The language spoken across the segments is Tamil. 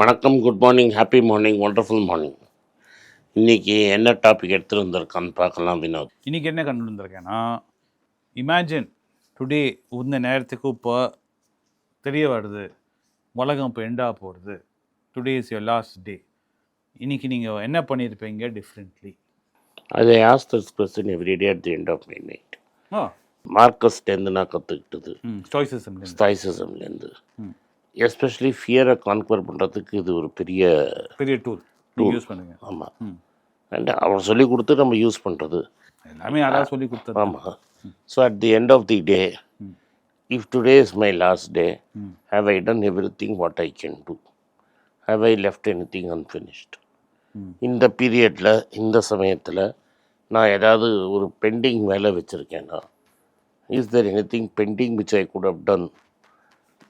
வணக்கம் good morning happy morning wonderful morning இன்னைக்கு என்ன டாபிக் எடுத்துட்டு வந்திருக்கான்னு பார்க்கலாம் வினோத். இன்னைக்கு என்ன கண்டு வந்திருக்கேன்னா இமேஜின் டுடே இந்த நேரத்துக்கு இப்போ தெரிய வருது உலகம் இப்போ எண்டாக போகிறது today is your last day இன்னைக்கு நீங்கள் என்ன பண்ணியிருப்பீங்க டிஃப்ரெண்ட்லி அதை as this question everyday at the end of my night ஆ. மார்க்கஸ்லேருந்து நான் கற்றுக்கிட்டது ம் ஸ்டாய்சிசம் ஸ்தாய்சிசம்லேருந்து ம். எஸ்பெஷலி ஃபியரை கான்குவர் பண்ணுறதுக்கு இது ஒரு பெரிய பெரிய டூல் நீங்கள் யூஸ் பண்ணுங்க. ஆமாம் அண்ட் அவர் சொல்லி கொடுத்து நம்ம யூஸ் பண்ணுறது எல்லாமே யாராவது சொல்லி கொடுத்தது ஆமாம் so at the end of the day. If today is my last day have I done everything what I can do have I left anything unfinished. இந்த பீரியடில் இந்த சமயத்தில் நான் ஏதாவது ஒரு பெண்டிங் வேலை வச்சுருக்கேன்னா is there anything pending which I could have done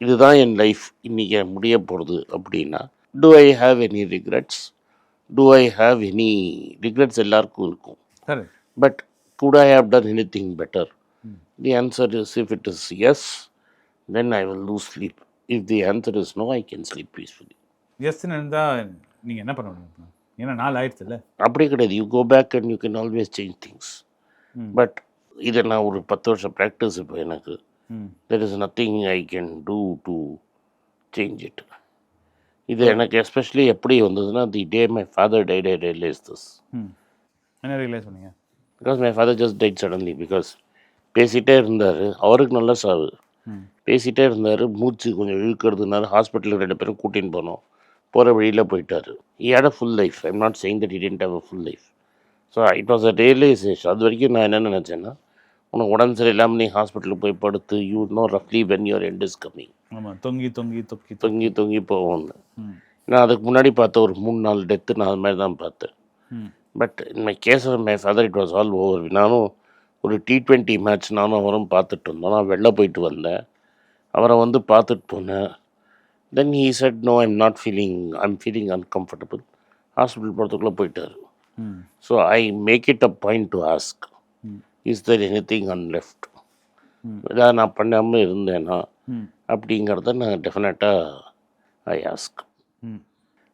இதுதான் என் லைஃப் இன்றைக்கி முடிய போகிறது அப்படின்னா do I have any regrets do I have any regrets எல்லாருக்கும் இருக்கும். சரி. But could I have done anything better? The answer is if it is yes, then I will lose sleep. If the answer is no, I can sleep peacefully. எஸ்ன்னு இருந்தால் நீங்கள் என்ன பண்ண முடியும் ஏன்னா நாள் ஆயிடுச்சுல்ல? அப்படி கிடையாது. You go back and you can always change things. But இதை நான் ஒரு பத்து வருஷம் ப்ராக்டிஸ் இப்போ எனக்கு. There is nothing I can do to change it இது எனக்கு எஸ்பெஷலி எப்படி வந்ததுன்னா the day my father died I realise this என்ன ரியலைஸ் பண்ணீங்க? Because my father just died suddenly because பேசிகிட்டே இருந்தார். அவருக்கு நல்ல சாவு. ம் பேசிகிட்டே இருந்தார். மூச்சு கொஞ்சம் இழுக்கிறதுனால ஹாஸ்பிட்டலுக்கு ரெண்டு பேரும் கூட்டின்னு போனோம். போகிற வழியில் போயிட்டார். Had a full life I'm not saying that didn't have a full life so it was a realisation அது வரைக்கும் நான் என்ன நினச்சேன்னா உனக்கு உடம்பு சரியில்லாமல் நீ ஹாஸ்பிட்டலுக்கு போய் படுத்து you know ரஃப்லி when your end is coming ஆமாம் தொங்கி தொங்கி தொங்கி தொங்கி தொங்கி போவோம்னு நான் அதுக்கு முன்னாடி பார்த்த ஒரு மூணு நாலு டெத்து நான் அது மாதிரி தான் பார்த்தேன். But my case my father it was all over நானும் ஒரு டி ட்வெண்ட்டி மேட்ச் நானும் அவரும் பார்த்துட்டு இருந்தோம். நான் வெளில போயிட்டு வந்தேன். அவரை வந்து பார்த்துட்டு போனேன். Then he said no I'm not feeling I'm feeling uncomfortable hospital போகிறதுக்குள்ளே போயிட்டார். So I make it a point to ask. Is there anything un left. ஏதாவது நான் பண்ணாமல் இருந்தேன்னா அப்படிங்கிறத நான் டெஃபினட்டாக I ask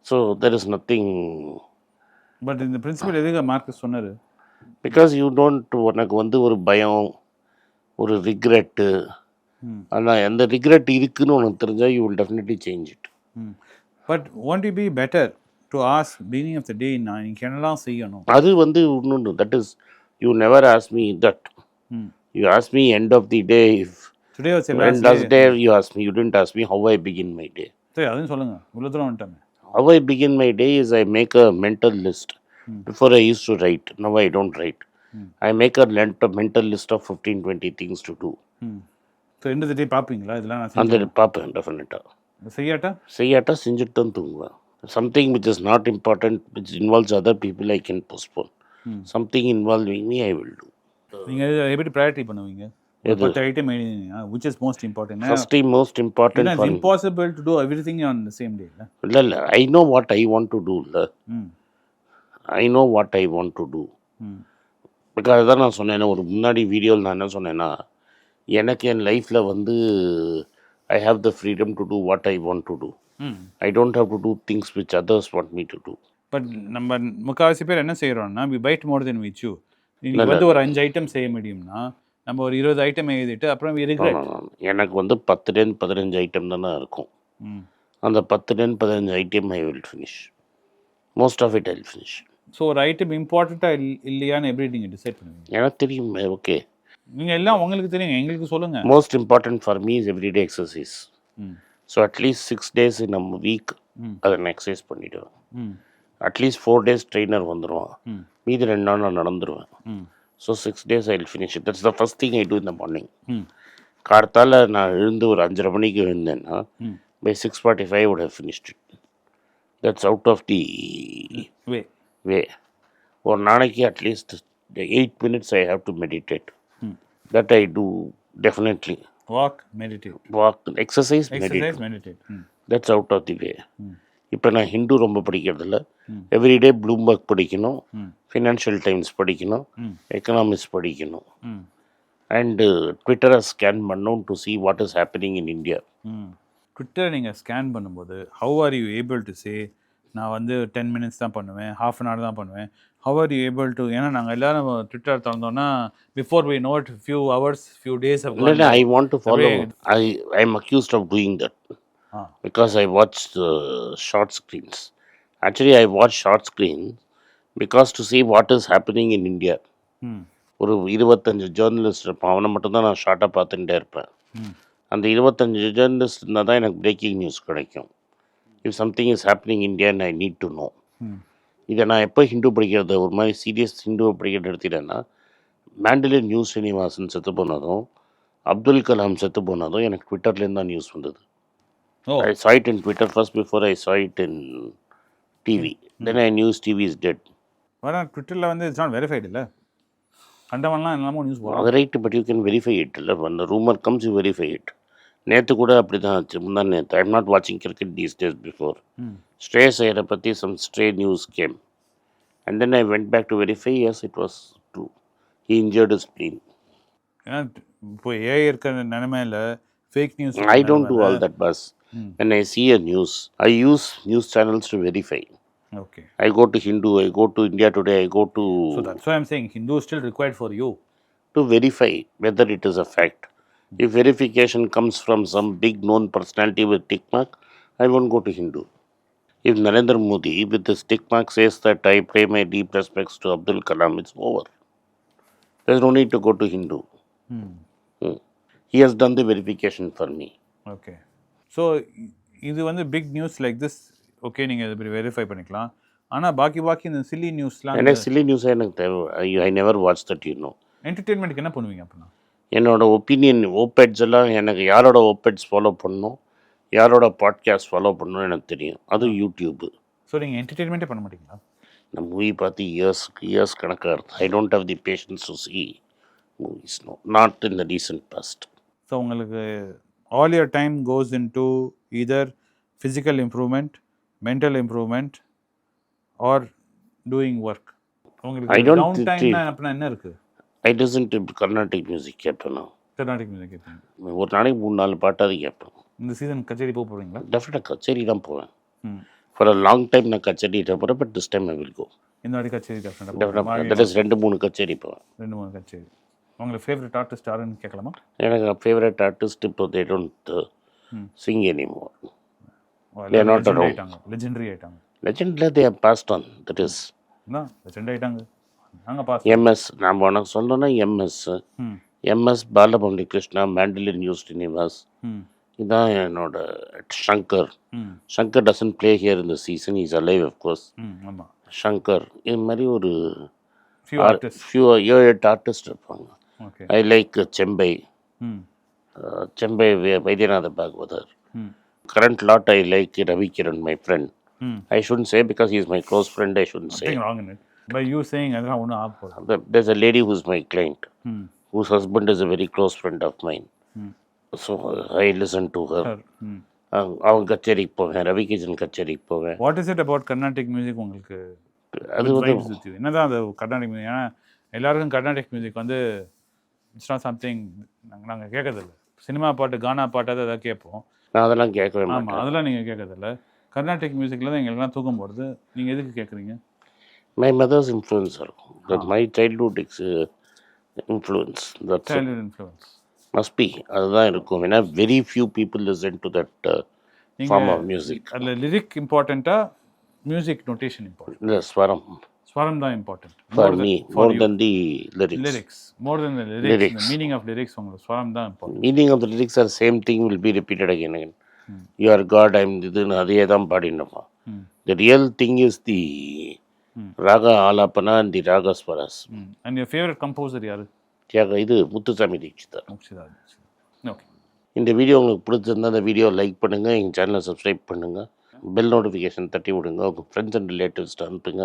so there is nothing but இந்த பிரின்சிபல் எதுக்கு மார்க்கஸ் சொன்னார்? பிகாஸ் யூ டோன்ட் உனக்கு வந்து ஒரு பயம் ஒரு ரிக்ரெட்டு ஆனால் எந்த ரிக்ரெட் இருக்குன்னு உனக்கு தெரிஞ்சால் you will definitely change it but want you be better to as beginning of the day நான் இன்னைக்கு என்னெல்லாம் செய்யணும்? அது வந்து இன்னொன்று that is You never ask me that hmm you ask me end of the day if today வச்சு when does day you ask me you didn't ask me how i begin my day சரி அதுவும் சொல்லுங்கள் இவ்வளோ தூரம் வந்துட்டோமே how i begin my day is i make a mental list Hmm. before i used to write now i don't write Hmm. i make a lent- a mental list of 15 20 things to do hmm so எந்த டே பார்ப்பீங்களா இதெல்லாம் நான் அந்த செஞ்சு பார்ப்பேன் டெஃபினட்டாக செய்யாட்டா செய்யாட்டா செஞ்சுட்டு தான் தூங்குவேன் something which is not important which involves other people I can postpone hmm Something involving me I will do நீங்கள் எப்படி ப்ரையாரிட்டி பண்ணுவீங்க? பத்து item எழுதினீங்க which is most important first most important it's far impossible to do everything on the same day இல்லை இல்லை. I know what I want to do இல்லை. ம் I know what I want to do hmm because தான் நான் சொன்னேன். ஒரு முன்னாடி வீடியோவில் நான் என்ன சொன்னேன்னா எனக்கு என் லைஃப்பில் வந்து I have the freedom to do what I want to do I don't have to do things which others want me to do but நம்ம முக்கால்வாசி பேர் என்ன செய்கிறோம்னா we bite more than which you நீங்கள் வந்து ஒரு அஞ்சு ஐட்டம் செய்ய முடியும்னா நம்ம ஒரு இருபது ஐட்டம் எழுதிட்டு அப்புறம். எனக்கு வந்து பத்துலேருந்து பதினஞ்சு ஐட்டம் தானே இருக்கும். அந்த பத்துலேருந்து பதினஞ்சு item I will finish most of it I will finish so ஒரு ஐட்டம் இம்பார்ட்டண்ட்டாக இல் இல்லையான்னு எப்படி நீங்கள் டிசைட் பண்ணுவீங்க? எனக்கு தெரியும் ஓகே நீங்கள் எல்லாம் உங்களுக்கு தெரியும் எங்களுக்கு சொல்லுங்கள் most important for me. Is everyday exercise so at least six days நம்ம வீக் அதை நான் எக்ஸசைஸ் பண்ணிவிடுவேன் அட்லீஸ்ட் ஃபோர் டேஸ் ட்ரெயினர் வந்துடுவான் மீதி ரெண்டு நாள் நான் நடந்துருவேன். So six days I finish it that's the first thing I do இந்த மார்னிங் கார்த்தால நான் எழுந்து ஒரு அஞ்சரை மணிக்கு எழுந்தேன்னா by six forty five would have finished it. That's out of the way way ஒரு நாளைக்கு at least eight minutes I have to meditate that I do definitely walk meditate walk exercise meditate that's out of the way இப்போ நான் ஹிந்து ரொம்ப படிக்கிறதில்ல. எவ்ரிடே ப்ளூம்பர்க் படிக்கணும். ஃபினான்ஷியல் டைம்ஸ் படிக்கணும். எக்கனாமிக்ஸ் படிக்கணும். அண்டு ட்விட்டரை ஸ்கேன் பண்ணோம் to see what is happening in India ட்விட்டரை நீங்கள் ஸ்கேன் பண்ணும்போது how are you able to say நான் வந்து டென் மினிட்ஸ் தான் பண்ணுவேன் ஹாஃப் அன் ஹவர் தான் பண்ணுவேன். How are you able to ஏன்னா நாங்கள் எல்லாரும் Twitter திறந்தோன்னா before we note few hours few days I want to follow I I am accused of doing that ah because I watch the short screens. Actually, I watch short screens because to see what is happening in India. ம் ஒரு இருபத்தஞ்சு ஜேர்னலிஸ்ட் இருப்பான். அவனை மட்டும்தான் நான் ஷார்ட்டாக பார்த்துட்டே இருப்பேன். ம் அந்த இருபத்தஞ்சு ஜேர்னலிஸ்ட் இருந்தால் தான் எனக்கு பிரேக்கிங் நியூஸ் கிடைக்கும். If something is happening Indian I need to know இதை நான் எப்போ ஹிந்து படிக்கிறது ஒரு மாதிரி சீரியஸ் ஹிந்து படிக்கிறது எடுத்துட்டேன்னா மேண்டலின் நியூஸ் ஸ்ரீனிவாசன் செத்து போனதும் அப்துல் கலாம் செத்து போனதும் எனக்கு ட்விட்டர்லேருந்து தான் நியூஸ் வந்தது. ஓ I saw it in Twitter first before I saw it in TV. Then I knew TV is dead. வர ட்விட்டரில் வந்து இட்ஸ் நாட் வெரிஃபைடு இல்லை? கண்டவன்லாம் எல்லாமோ நியூஸ் அது right but you can verify it இல்லை? அந்த rumour comes you verify it நேற்று கூட அப்படி தான் ஆச்சு. முந்தா நேற்று ஐம் நாட் வாட்சிங் cricket these days before stray ஐயரை பற்றி some stray news came and then I went back to verify as it was true he injured spleen ஏன்னா இப்போ ஏஐ இருக்கிற நிலைமையில் fake news I don't do all that buzz. Hmm. And I see a news, I use news channels to verify. Okay. I go to Hindu, I go to India Today, I go to. So that's why I'm saying Hindu is still required for you. To verify whether it is a fact. Hmm. If verification comes from some big known personality with tick mark, I won't go to Hindu. If Narendra Modi with this tick mark says that I pay my deep respects to Abdul Kalam, it's over. There's no need to go to Hindu. Hmm. He has done the verification for me. Okay. So இது வந்து big news like this okay நீங்கள் இது வெரிஃபை பண்ணிக்கலாம். ஆனால் பாக்கி பாக்கி இந்த சில்லி நியூஸ்லாம் எனக்கு சில்லி நியூஸே எனக்கு தேவை. I never watch that you know என்டர்டெயின்மெண்ட்டுக்கு என்ன பண்ணுவீங்க அப்படின்னா என்னோட ஒப்பீனியன் ஓப்பெட்ஸ் எல்லாம் எனக்கு யாரோட ஓப்பெட்ஸ் ஃபாலோ பண்ணணும் யாரோட பாட்காஸ்ட் ஃபாலோ பண்ணணும் எனக்கு தெரியும். அதுவும் யூடியூப்பு ஸோ நீங்கள் என்டர்டெயின்மெண்ட்டே பண்ண மாட்டீங்களா? நான் மூவி பார்த்து இயர்ஸ்க்கு இயர்ஸ் கணக்காக இருக்கு. I don't have the patience to see movies no not in the recent past so உங்களுக்கு your time goes in to either physical improvement mental improvement or doing work I don't think- டைம்னா அப்படின்னா என்ன இருக்குது ஐ டசன்ட் கர்நாடிக் மியூசிக் கேட்பேன். நான் கர்நாடிக் மியூசிக் கேட்பீங்க. ஒரு நாளைக்கு மூணு நாலு பாட்டாவது கேட்பேன். இந்த சீசன் கச்சேரி போக போகிறீங்களா டெஃபினட்டாக கச்சேரி தான் போவேன். ஃபார் அ லாங் டைம் நான் கச்சேரி போகிறேன் but this time I will go இந்த வாட்டி கச்சேரி டெஃபினட்டாக ரெண்டு மூணு கச்சேரி போவேன். ரெண்டு மூணு கச்சேரி. உங்களுக்கு ஃபேவரட் ஆர்டிஸ்ட் யாருன்னு கேட்கலாமா? எனக்கு ஃபேவரட் ஆர்டிஸ்ட் இப்போ they don't. Sing anymore not around. ஆயிட்டாங்க. லெஜெண்டரி ஆயிட்டாங்க. லெஜெண்டில் they passed on that is legend ஆயிட்டாங்க. நாங்கள் பாஸ் எம்எஸ் நாம் உனக்கு சொல்லணும்னா MS MS Balamurali Krishna mandolin U Srinivas. இதான் என்னோட Shankar Shankar doesn't play here இந்த season is alive course hmm ஆமாம் ஷங்கர் இது மாதிரி ஒரு ஃபியூ எட்டு ஆர்டிஸ்ட் இருப்பாங்க. I like Chembai Chembai Vaidyanatha Bhagavatar. Current lot I like Ravi Kiran my. Friend I should say because is my close friend I should say by you saying அதெல்லாம் ஒன்றும் a lady who's my client ம். whose husband is a very close friend of mine. ம். So I listen to her. Sir ம். அவங்க கச்சேரிக்கு போவேன் ரவி கிஷன் கச்சேரிக்கு போவேன். What is it about Carnatic music உங்களுக்கு? அது வந்து? என்னதான் அது கர்நாடிக் மியூசிக் ஏன்னா எல்லாருக்கும் கர்நாடிக் மியூசிக் வந்து இட்ஸ் நாட் சம்திங் நாங்கள் கேட்கறதில்ல. சினிமா பாட்டு கானா பாட்டாவது எதாவது கேட்போம். நான் அதெல்லாம் கேட்கவே ஆமாம் அதெல்லாம் நீங்கள் கேட்கறதில்ல. கர்நாடிக் மியூசிக்கில் தான் எங்களுக்குலாம் தூக்கம் போடுது நீங்கள் எதுக்கு கேட்குறீங்க? மை மதர்ஸ் இன்ஃப்ளூயன்ஸ் இருக்கும். That my childhood its influence that childhood influence must be அதுதான் இருக்கும். ஏன்னா very few people listen to that form of music அதில் lyric இம்பார்ட்டண்ட்டா music notation important swaram swaram தான் important for me more than the lyrics lyrics more than lyrics Lyrics. Meaning of lyrics உங்களுக்கு ஸ்வரம் தான் important meaning of the lyrics are same thing will be repeated again again you are got I'm இதுன்னு அதையே தான் பாடினோமா? The real thing is the. Raga alapana and the raga swaras and your favourite composer யாரு? தியாக இது முத்துசாமி தீட்சிதர் ஓகே இந்த வீடியோ உங்களுக்கு பிடிச்சிருந்தா இந்த வீடியோ லைக் பண்ணுங்கள் எங்கள் சேனலை சப்ஸ்கிரைப் பண்ணுங்கள் பெல் நோட்டிஃபிகேஷன் தட்டி விடுங்க. உங்கள் ஃப்ரெண்ட்ஸ் அண்ட் ரிலேட்டிவ்ஸ்ட்டு அனுப்புங்க.